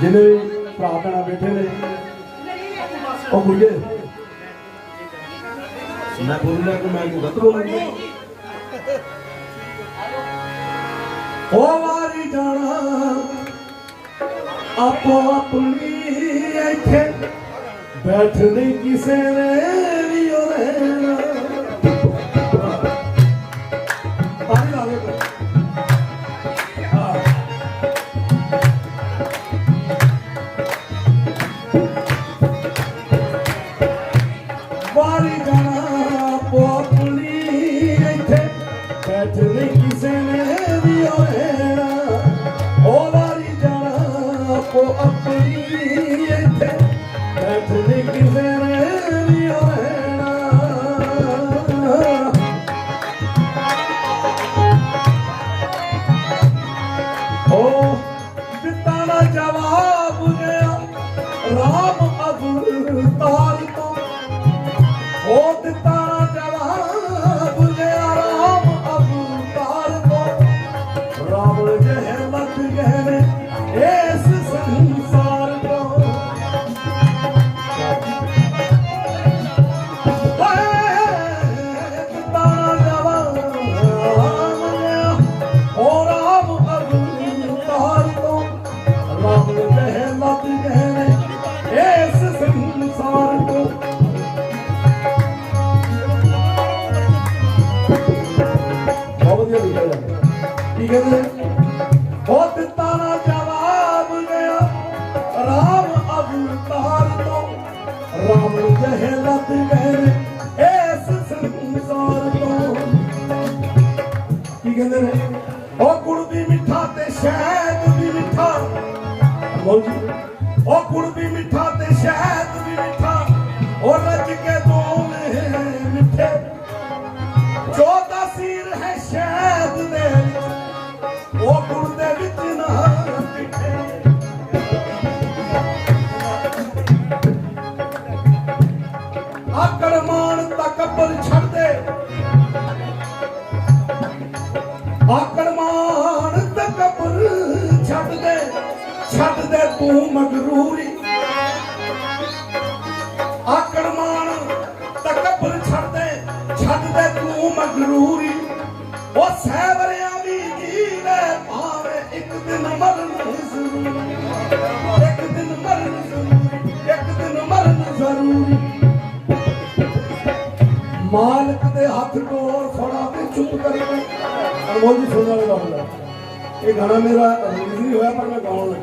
ਜਿਹਨੇ ਵੀ ਭਰਾ ਭੈਣਾ ਬੈਠੇ ਨੇ, ਉਹ ਕੁੜੀਏ ਮੈਂ ਬੋਲੂਗਾ ਕਿ ਮੈਂ ਗਲਤ ਬੋਲੂਗਾ ਉਹ ਵਾਰੀ ਜਾਣਾ ਆਪੋ ਆਪਣੀ ਇੱਥੇ ਬੈਠਣੀ ਕਿਸੇ ਨੇ। ਦਿੱਤਾ ਨਾ ਜਵਾਬ ਗਿਆ ਰਾਮ ਅਵਤਾਰ ਤੋਂ ਰਾਮ ਜਹਲਤ ਗਏ ਇਸ ਸੰਸਾਰ ਤੋਂ। ਕੀ ਕਹਿੰਦੇ ਨੇ? ਉਹ ਗੁੜ ਵੀ ਮਿੱਠਾ ਤੇ ਸ਼ਹਿਦ ਵੀ ਮਿੱਠਾ। ਬੋਲ ਜੀ। ਉਹ ਗੁੜ ਵੀ ਮਿੱਠਾ ਤੇ ਸ਼ਹਿਦ ਵੀ ਮਿੱਠਾ। ਉਹ ਰੱਜ ਕੇ ਦੋਵੇਂ ਮਿੱਠੇ। ਜੋ ਤਸੀਰ ਹੈ ਸ਼ਹਿਦ ਦੇ ਉਹ ਗੁੜ ਤਕਬਰ ਛੱਡ ਦੇ। ਆਕੜ ਮਾਣ ਤਕਬਰ ਛੱਡ ਦੇ। ਛੱਡ ਦੇ ਤੂੰ ਮਗਰੂਰੀ। ਆਕੜ ਮਾਣ ਤਕਬਰ ਛੱਡ ਦੇ। ਛੱਡ ਦੇ ਤੂੰ ਮਗਰੂਰੀ। ਉਹ ਸਹਿਬਰਿਆਂ ਦੀ ਜੀ ਲੈ ਭਾਵੇਂ ਇੱਕ ਦਿਨ ਮਰਨ ਮਾਲਕ ਦੇ ਹੱਥ ਡੋਰ ਫੜਾ ਤੇ ਚੁੱਪ ਕਰਕੇ ਅਨਮੋਲ ਜੀ ਸੁਣਨ ਵਾਲਾ ਗਾਉਂਦਾ ਇਹ ਗਾਣਾ ਮੇਰਾ ਰਿਲੀਜ਼ ਨਹੀਂ ਹੋਇਆ, ਪਰ ਮੈਂ ਗਾਉਣ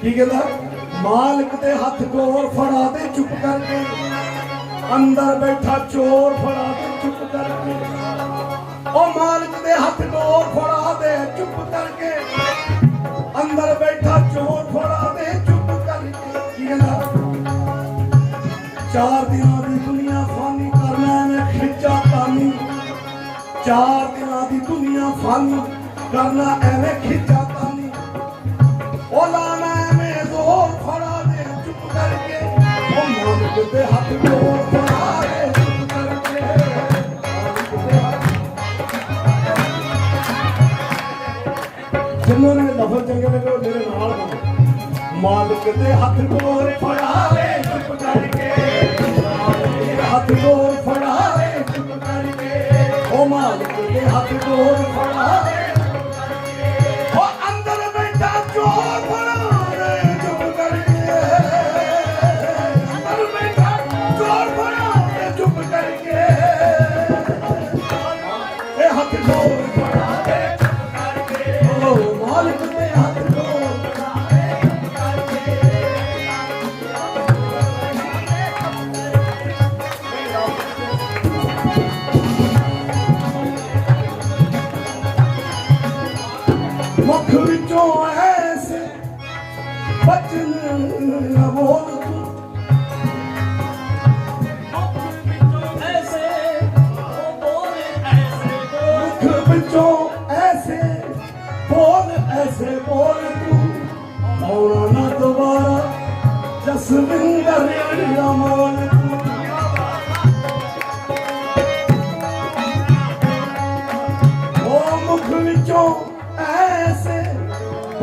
ਕੀ ਕਹਿੰਦਾ? ਮਾਲਕ ਦੇ ਹੱਥ ਡੋਰ ਫੜਾ ਤੇ ਚੁੱਪ ਕਰਕੇ। ਅੰਦਰ ਬੈਠਾ ਚੋਰ ਫੜਾ ਤੇ ਚੁੱਪ ਕਰਕੇ। ਉਹ ਮਾਲਕ ਦੇ ਹੱਥ ਡੋਰ ਫੜਾ ਦੇ ਚੁੱਪ ਕਰਕੇ। ਅੰਦਰ ਬੈਠਾ ਚੋਰ ਫੜਾ ਦੇ ਚੁੱਪ ਕਰਕੇ। ਕੀ ਕਹਿੰਦਾ? ਚਾਰ ਦਿਨ ਚਾਰ ਦਿਨਾਂ ਦੀ ਦੁਨੀਆ ਫਾਨੀ ਕਰਨਾ ਐਵੇਂ ਖਿੱਚਾ ਤਾਨੀ ਉਹ ਲਾਣਾ ਐਵੇਂ ਜ਼ੋਰ ਫੜਾ ਦੇ, ਚੁੱਪ ਕਰਕੇ। ਉਹ ਮਾਲਕ ਦੇ ਹੱਥ ਜੋੜ ਫੜਾ ਦੇ, ਚੁੱਪ ਕਰਕੇ। ਜਿਨ੍ਹਾਂ ਨੇ ਲਫ਼ਜ਼ ਚੰਗੇ ਲੱਗੇ, ਉਹ ਮੇਰੇ ਨਾਲ ਬੋਲੋ ਮਾਲਕ ਦੇ ਹੱਥ ਜੋੜ ਫੜਾ ਦੇ, ਚੁੱਪ ਕਰਕੇ। ਮਾਲਕ ਦੇ ਹੱਥ ਜੋੜ ਉਹ ਮਾਲਕ ਦੇ ਮੁਖ ਵਿੱਚੋਂ ਐਸੇ ਬਚਨ ਬੋਲ ਤੂੰ। ਵਿੱਚੋਂ ਐਸੇ ਬੋਲ ਐਸੇ ਬੋਲ ਤੂੰ। ਆਉਣਾ ਨਾ ਦੁਬਾਰਾ ਜਸਵਿੰਦਰ ਅਮੋਲ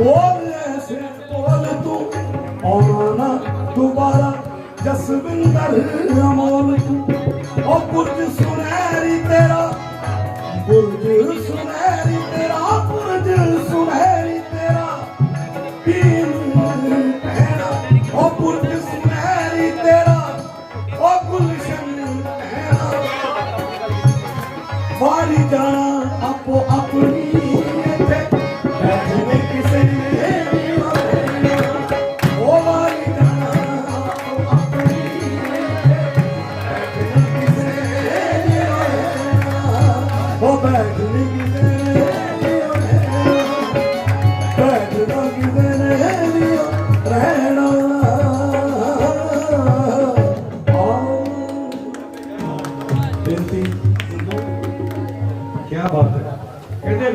ਬੋਲ ਐਸੇ ਬੋਲ ਤੂੰ ਆਉਣਾ ਨਾ ਦੁਬਾਰਾ ਜਸਵਿੰਦਰ ਅਮੋਲ ਤੂੰ ਉਹ ਬੁਰਜ ਸੁਨਹਿਰੀ ਤੇਰਾ ਬੁਰਜ ਸੁਨਹਿਰੀ ਤੇਰਾ ਬੁਰਜ ਸੁਨਹਿਰੀ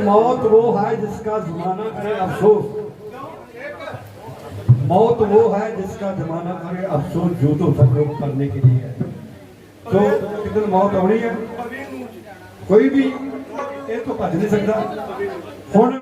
मौत वो है जिसका जमाना करे अफसोस। मौत वो है जिसका जमाना करे अफसोस जो तो सब लोग करने के लिए है। तो कितने मौत आनी है। कोई भी, ये तो भज नहीं सकता ਹੁਣ